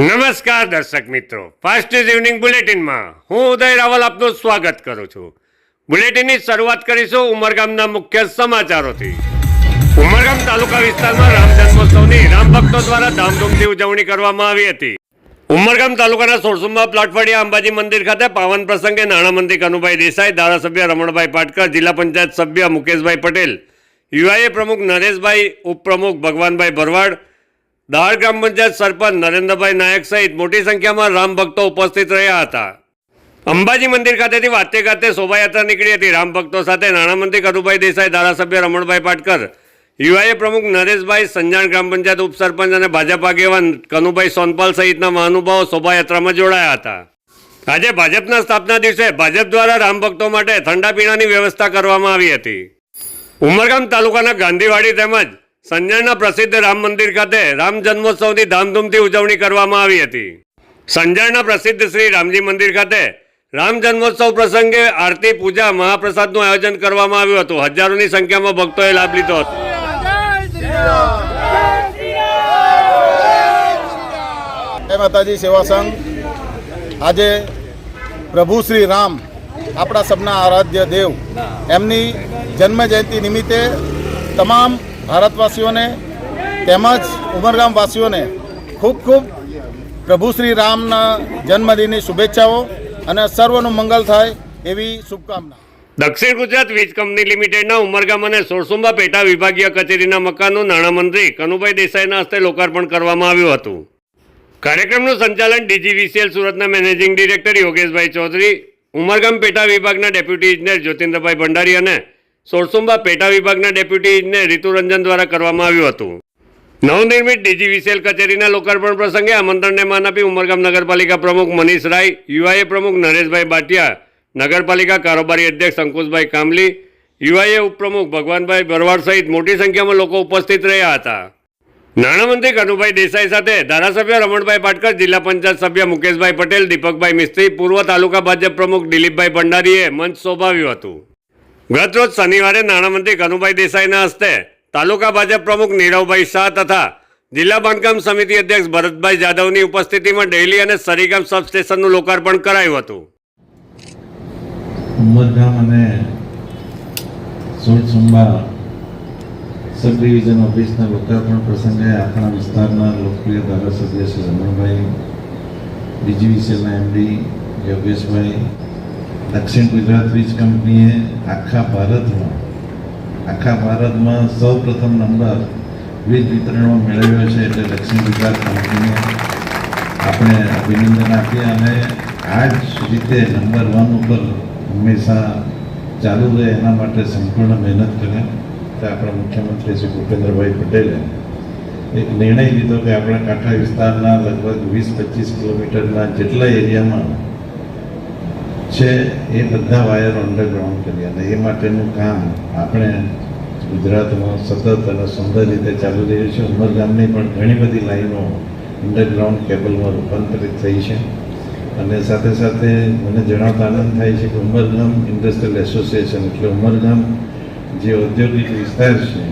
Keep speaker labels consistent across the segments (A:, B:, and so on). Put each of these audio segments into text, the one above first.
A: નમસ્કાર દર્શક મિત્રો. ફાસ્ટ ઇઝ ઇવનિંગ બુલેટિનમાં. હું ઉદય રાવલ આપનું સ્વાગત કરું છું. બુલેટિનની શરૂઆત કરીશું ઉમરગામના મુખ્ય સમાચારોથી. ઉમરગામ તાલુકા વિસ્તારમાં રામ જન્મોત્સવની રામ ભક્તો દ્વારા ધામધૂમથી ઉજવણી કરવામાં આવી હતી. ઉમરગામ તાલુકાના સોળસુંબા પ્લાટફળિયા અંબાજી મંદિર ખાતે પાવન પ્રસંગે નાણામંત્રી કનુભાઈ દેસાઈ, ધારાસભ્ય રમણભાઈ પાટકર, જિલ્લા પંચાયત સભ્ય મુકેશભાઈ પટેલ, યુઆઈએ પ્રમુખ નરેશભાઈ, ઉપપ્રમુખ ભગવાનભાઈ ભરવાડ દાળ ગ્રામ પંચાયત સરપંચ નરેન્દ્રભાઈ નાયક સહિત મોટી સંખ્યામાં રામ ભક્તો ઉપસ્થિત રહ્યા હતા. અંબાજી મંદિર ખાતેથી વાતે ખાતે શોભાયાત્રા નીકળી હતી. રામ ભક્તો સાથે નાણામંત્રી કરુભાઈ દેસાઈ, ધારાસભ્ય રમણભાઈ પાટકર, યુઆઈએ પ્રમુખ નરેશભાઈ સંજાણ ગ્રામ પંચાયત ઉપસરપંચ અને ભાજપ આગેવાન કનુભાઈ સોનપાલ સહિતના મહાનુભાવો શોભાયાત્રામાં જોડાયા હતા. આજે ભાજપના સ્થાપના દિવસે ભાજપ દ્વારા રામ ભક્તો માટે ઠંડા પીણાની વ્યવસ્થા કરવામાં આવી હતી. ઉમરગામ તાલુકાના ગાંધીવાડી તેમજ સંજણના પ્રસિદ્ધ રામ મંદિર ખાતે રામ જન્મોત્સવની ધામધૂમથી ઉજવણી કરવામાં આવી હતી. સંજયના પ્રસિદ્ધ શ્રી રામજી મંદિર ખાતે રામ જન્મોત્સવ પ્રસંગે આરતી, પૂજા, મહાપ્રસાદનું આયોજન કરવામાં આવ્યું હતું. હજારોની સંખ્યામાં ભક્તોએ લાભ લીધો હતો.
B: જય માતાજી, સેવા સંઘ. આજે પ્રભુ શ્રી રામ, આપણા સબના આરાધ્ય દેવ, એમની જન્મ જયંતિ નિમિત્તે તમામ ભારતવાસીઓને તેમજ ઉમરગામવાસીઓને ખૂબ ખૂબ પ્રભુ શ્રી રામના જન્મદિનની શુભેચ્છાઓ અને સર્વનું મંગલ થાય એવી શુભકામના.
A: દક્ષિણ ગુજરાત વીજ કંપની લિમિટેડના ઉમરગામ અને સોરસુંબા પેટા વિભાગીય કચેરીના મકાનનું નાણામંત્રી કનુભાઈ દેસાઈના હસ્તે લોકાર્પણ કરવામાં આવ્યું હતું. કાર્યક્રમનું સંચાલન ડીજીવીસીએલ સુરતના મેનેજિંગ ડિરેક્ટર યોગેશભાઈ ચૌધરી, ઉમરગામ પેટા વિભાગના ડેપ્યુટી ઇજનેર જ્યોતિન્દ્રભાઈ ભંડારી અને સોરસુંબા પેટા વિભાગના ડેપ્યુટીને રીતુરંજન દ્વારા કરવામાં આવ્યું હતું. નવનિર્મિત ડીજીવીસીએલ કચેરીના લોકાર્પણ પ્રસંગે આમંત્રણને માન આપી ઉમરગામ નગરપાલિકા પ્રમુખ મનીષ રાય, યુઆઈએ પ્રમુખ નરેશભાઈ બાટિયા, નગરપાલિકા કારોબારી અધ્યક્ષ અંકુશભાઈ કામલી, યુઆઈએ ઉપપ્રમુખ ભગવાનભાઈ ભરવાડ સહિત મોટી સંખ્યામાં લોકો ઉપસ્થિત રહ્યા હતા. નાણામંત્રી કનુભાઈ દેસાઈ સાથે ધારાસભ્ય રમણભાઈ પાટકર, જિલ્લા પંચાયત સભ્ય મુકેશભાઈ પટેલ, દીપકભાઈ મિસ્ત્રી, પૂર્વ તાલુકા ભાજપ પ્રમુખ દિલીપભાઈ ભંડારીએ મંચ શોભાવ્યું હતું. ગત રોજ શનિવારે નાણામંત્રી કનુભાઈ દેસાઈના હસ્તે તાલુકા ભાજપ પ્રમુખ નીરવભાઈ શાહ તથા જિલ્લા બાંધકામ સમિતિ અધ્યક્ષ ભરતભાઈ જાદવની ઉપસ્થિતિમાં ડેલી અને સરીગામ સબસ્ટેશનનું લોકાર્પણ કરાયું હતું.
C: ઉમરગામ અને સોળસુંબા સબ ડિવિઝન ઓફિસના લોકાર્પણ પ્રસંગે આપણા વિસ્તારના લોકપ્રિય ધારાસભ્ય શ્રી રમણભાઈ ડીજીવીસીએલના એમડી યોગેશભાઈ દક્ષિણ ગુજરાત વીજ કંપનીએ આખા ભારતમાં આખા ભારતમાં સૌ પ્રથમ નંબર વીજ વિતરણમાં મેળવ્યો છે એટલે દક્ષિણ ગુજરાત કંપનીને આપણે અભિનંદન આપીએ અને આ જ રીતે નંબર વન ઉપર હંમેશા ચાલુ રહે એના માટે સંપૂર્ણ મહેનત કરે તો આપણા મુખ્યમંત્રી શ્રી ભૂપેન્દ્રભાઈ પટેલે એક નિર્ણય લીધો કે આપણા કાંઠા વિસ્તારના લગભગ વીસ પચીસ કિલોમીટરના જેટલા એરિયામાં છે, એ બધા વાયર અંડરગ્રાઉન્ડ કરી અને એ માટેનું કામ આપણે ગુજરાતમાં સતત અને સુંદર રીતે ચાલુ રહ્યું છે. ઉમરગામની પણ ઘણી બધી લાઈનો અંડરગ્રાઉન્ડ કેબલમાં રૂપાંતરિત થઈ છે. અને સાથે સાથે મને જણાવતા આનંદ થાય છે કે ઉમરગામ ઇન્ડસ્ટ્રીયલ એસોસિએશન એટલે ઉમરગામ જે ઔદ્યોગિક વિસ્તાર છે,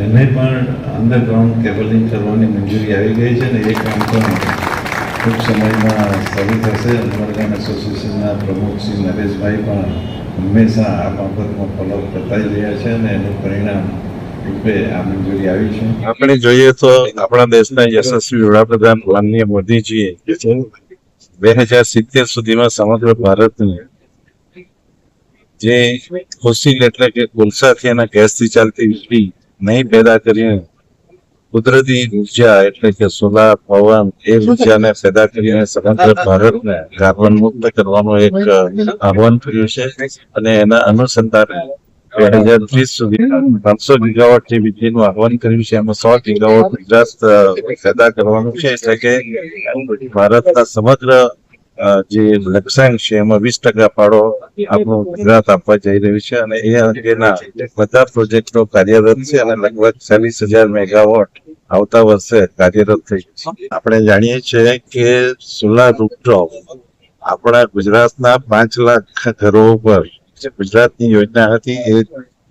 C: એને પણ અંડરગ્રાઉન્ડ કેબલિંગ કરવાની મંજૂરી આવી ગઈ છે ને એ કામ પણ ટૂંક સમયમાં શરૂ થશે ઉમરગામ એસોસિએશનના પ્રમુખ શ્રી નરેશભાઈ પણ હંમેશા આ બાબતમાં ફોલો કરતા જ રહ્યા છે અને એનું પરિણામ રૂપે આ મંજૂરી આવી છે
D: આપણે જોઈએ તો આપણા દેશના યશસ્વી વડાપ્રધાન માનનીય મોદીજીએ બે હજાર સિત્તેર સુધીમાં સમગ્ર ભારતને જે ફોસિલ એટલે કે કોલસાથી અને ગેસથી ચાલતી વીજળી નહીં પેદા કરીને કુદરતી ઊર્જા એટલે કે સોલાર પવન એ ઉર્જાને પેદા કરીને સમગ્ર ભારતને કાર્બન મુક્ત કરવાનું એક આહવાન કર્યું છે. અને એના અનુસંધાને બે હજાર ત્રીસ સુધી પાંચસો ગીગાવોટ જે વીજળીનું આહવાન કર્યું છે એમાં સો ગીગાવોટ ગુજરાત પેદા કરવાનું છે. એટલે કે ભારતના સમગ્ર જે લક્ષ્યાંક એમાં વીસ ટકા ફાળો આપણો ગુજરાત આપવા જઈ રહ્યું છે અને એ અંગેના બધા પ્રોજેક્ટો કાર્યરત છે અને લગભગ ચાલીસ હજાર મેગાવોટ આવતા વર્ષે કાર્યરત થઈ છે. આપણે જાણીએ છીએ કે સોલાર રૂપટોપ આપણા ગુજરાતના પાંચ લાખ ઘરો ઉપર જે ગુજરાતની યોજના હતી, એ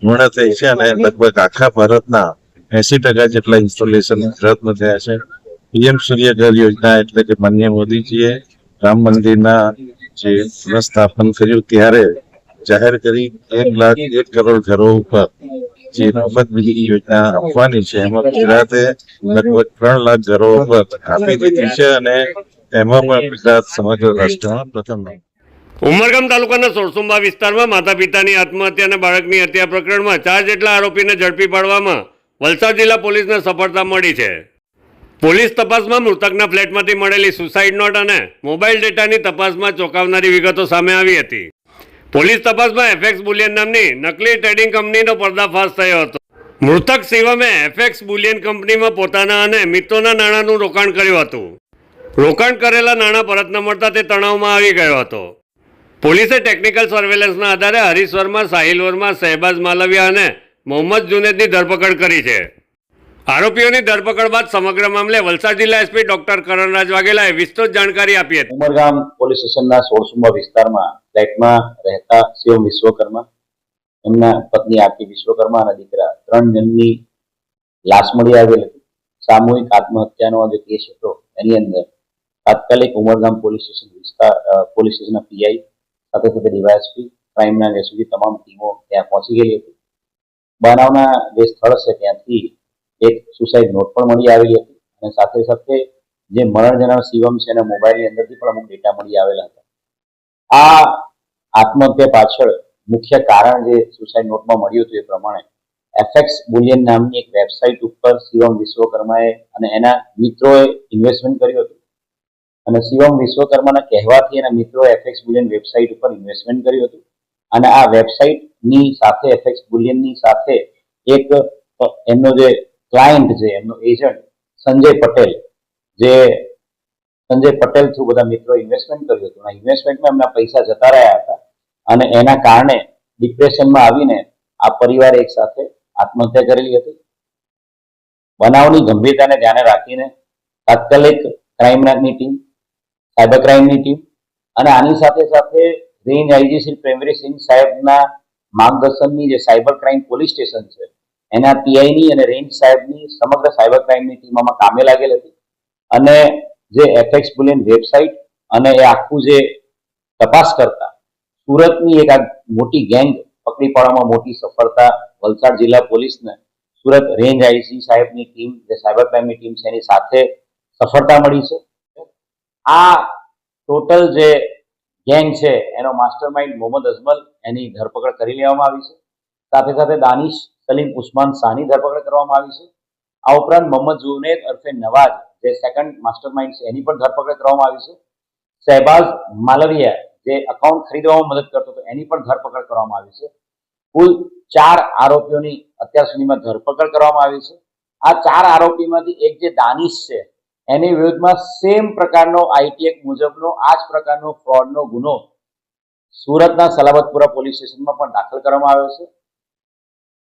D: પૂર્ણ થઈ છે અને લગભગ આખા ભારતના એસી ટકા જેટલા ઇન્સ્ટોલેશન ગુજરાતમાં થયા છે. પીએમ સૂર્યઘર યોજના એટલે કે માન્ય મોદીજીએ રામ મંદિરના જે પુનઃસ્થાપન કર્યું ત્યારે જાહેર કરી એક લાખ એક કરોડ ઘરો ઉપર જે મફત વીજળી યોજના આપવાની છે. એમાં ગુજરાતે લગભગ ત્રણ લાખ ઘરો ઉપર આપી દીધી છે અને એમાં પણ ગુજરાત સમગ્ર રાષ્ટ્રમાં પ્રથમ
A: ઉમરગામ તાલુકાના સોરસુંબા વિસ્તારમાં માતા પિતાની આત્મહત્યા અને બાળકની હત્યા પ્રકરણમાં ચાર જેટલા આરોપીને ઝડપી પાડવામાં વલસાડ જિલ્લા પોલીસને સફળતા મળી છે. પોલીસ તપાસમાં મૃતકના ફ્લેટમાંથી મળેલી સુસાઇડ નોટ અને મોબાઈલ ડેટાની તપાસમાં ચોંકાવનારી વિગતો સામે આવી હતી. પોલીસ તપાસમાં એફએક્સ બુલિયન નામની નકલી ટ્રેડિંગ કંપનીનો પર્દાફાશ થયો હતો. મૃતક શિવમે એફએક્સ બુલિયન કંપનીમાં પોતાના અને મિત્રોના નાણાંનું રોકાણ કર્યું હતું. રોકાણ કરેલા નાણાં પરત ન મળતા તે તણાવમાં આવી ગયો હતો. પોલીસે ટેકનિકલ સર્વેલન્સના આધારે હરીશ વર્મા, સાહિલ વર્મા, શહેબાઝ માલવિયા અને મોહમ્મદ જુનેદની ધરપકડ કરી છે. આરોપીઓની ધરપકડ બાદ સમગ્ર મામલે વલસાડ જિલ્લા એસપી ડોક્ટર કરણરાજ વાઘેલાએ વિસ્તૃત જાણકારી આપી હતી.
E: ઉમરગામ પોલીસ સ્ટેશનના સોળસુમા વિસ્તારમાં ફ્લેટમાં રહેતા શિવમ વિશ્વકર્મા, એમના પત્ની આરતી વિશ્વકર્મા અને દીકરા ત્રણ જણની લાશ મળી આવેલ સામૂહિક આત્મહત્યાનો જે કેસ હતો, એની અંદર તાત્કાલિક ઉમરગામ પોલીસ સ્ટેશન વિસ્તાર પોલીસ સ્ટેશનના પીઆઈ સાથે સાથે ડીવાયએસપી ક્રાઇમના એસઓજી તમામ ટીમો ત્યાં પહોંચી ગયેલી હતી. બનાવના જે સ્થળ છે ત્યાંથી એક સુસાઇડ નોટ પણ મળી આવેલી હતી. અને સાથે સાથે જે મરણ જનાર શિવમ છે એના મોબાઈલની અંદરથી પણ અમુક ડેટા મળી આવેલા હતા. આ આત્મહત્યા પાછળ મુખ્ય કારણ જે સુસાઇડ નોટમાં મળ્યું હતું એ પ્રમાણે એફએક્સ બુલિયન નામની એક વેબસાઇટ ઉપર શિવમ વિશ્વકર્માએ અને એના મિત્રોએ ઇન્વેસ્ટમેન્ટ કર્યું હતું. અને શિવમ વિશ્વકર્માના કહેવાથી એના મિત્રો એફએક્સ બુલિયન વેબસાઇટ ઉપર ઇન્વેસ્ટમેન્ટ કર્યું હતું. અને આ વેબસાઇટની સાથે એફએક્સ બુલિયનની સાથે એક એમનો જે ક્લાયન્ટ છે એમનો એજન્ટ સંજય પટેલ, જે સંજય પટેલ થ્રુ બધા મિત્રો ઇન્વેસ્ટમેન્ટ કર્યું હતું. ઇન્વેસ્ટમેન્ટમાં એમના પૈસા જતા રહ્યા હતા અને એના કારણે ડિપ્રેશનમાં આવીને આ પરિવારે એક સાથે આત્મહત્યા કરેલી હતી. બનાવની ગંભીરતાને ધ્યાને રાખીને તાત્કાલિક ક્રાઇમની ટીમ સાયબર ક્રાઇમની ટીમ અને આની સાથે સાથે રેન્જ આઈજી શ્રી પ્રેમરી સિંહ સાહેબના માર્ગદર્શનની જે સાયબર ક્રાઇમ પોલીસ સ્ટેશન છે એના પીઆઈની અને રેન્જ સાહેબની, સમગ્ર સાયબર ક્રાઇમની ટીમ આમાં કામે લાગેલ હતી. અને જે એફએક્સ બુલિયન વેબસાઇટ અને એ આખું જે તપાસ કરતા, સુરતની એક આ મોટી ગેંગ પકડી પાડવામાં મોટી સફળતા વલસાડ જિલ્લા પોલીસને, સુરત રેન્જ આઈસી સાહેબની ટીમ, જે સાયબર ક્રાઇમની ટીમ છે, એની સાથે સફળતા મળી છે. આ ટોટલ જે ગેંગ છે, એનો માસ્ટર માઇન્ડ મોહમ્મદ અજમલ એની ધરપકડ કરી લેવામાં આવી છે. સાથે સાથે દાનિશ સલીમ ઉસ્માન શાહની ધરપકડ કરવામાં આવી છે. આ ઉપરાંત મોહમ્મદ જુનેદ અર્ફે નવાજ, જે સેકન્ડ માસ્ટર માઇન્ડ છે, એની પણ ધરપકડ કરવામાં આવી છે. શહેબાઝ માલવિયા, જે અકાઉન્ટ ખરીદવામાં મદદ કરતો હતો, એની પણ ધરપકડ કરવામાં આવી છે. કુલ ચાર આરોપીઓની અત્યાર સુધીમાં ધરપકડ કરવામાં આવી છે. આ ચાર આરોપીમાંથી એક જે દાનિશ છે, એની વિરુદ્ધમાં સેમ પ્રકારનો આઈટીએક મુજબનો, આ જ પ્રકારનો ફ્રોડનો ગુનો સુરતના સલાબતપુરા પોલીસ સ્ટેશનમાં પણ દાખલ કરવામાં આવ્યો છે.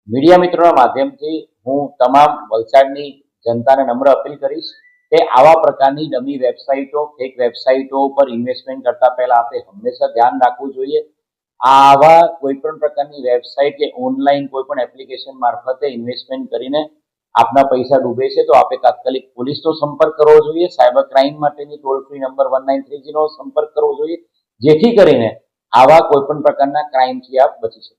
E: મીડિયા મિત્રોના માધ્યમથી હું તમામ વલસાડની જનતાને નમ્ર અપીલ કરીશ કે આવા પ્રકારની ડમી વેબસાઇટો ફેક વેબસાઇટો ઉપર ઇન્વેસ્ટમેન્ટ કરતા પહેલા આપણે હંમેશા ધ્યાન રાખવું જોઈએ. આવા કોઈ પણ પ્રકારની વેબસાઇટ કે ઓનલાઈન કોઈ પણ એપ્લિકેશન મારફતે ઇન્વેસ્ટમેન્ટ કરીને આપના પૈસા ડૂબે છે તો આપણે તાત્કાલિક પોલીસનો સંપર્ક કરવો જોઈએ. સાયબર ક્રાઇમ માટેની toll free number one nine three નો સંપર્ક કરવો જોઈએ. જેથી કરીને આવા કોઈ પણ પ્રકારના ક્રાઇમથી આપ બચી શકો.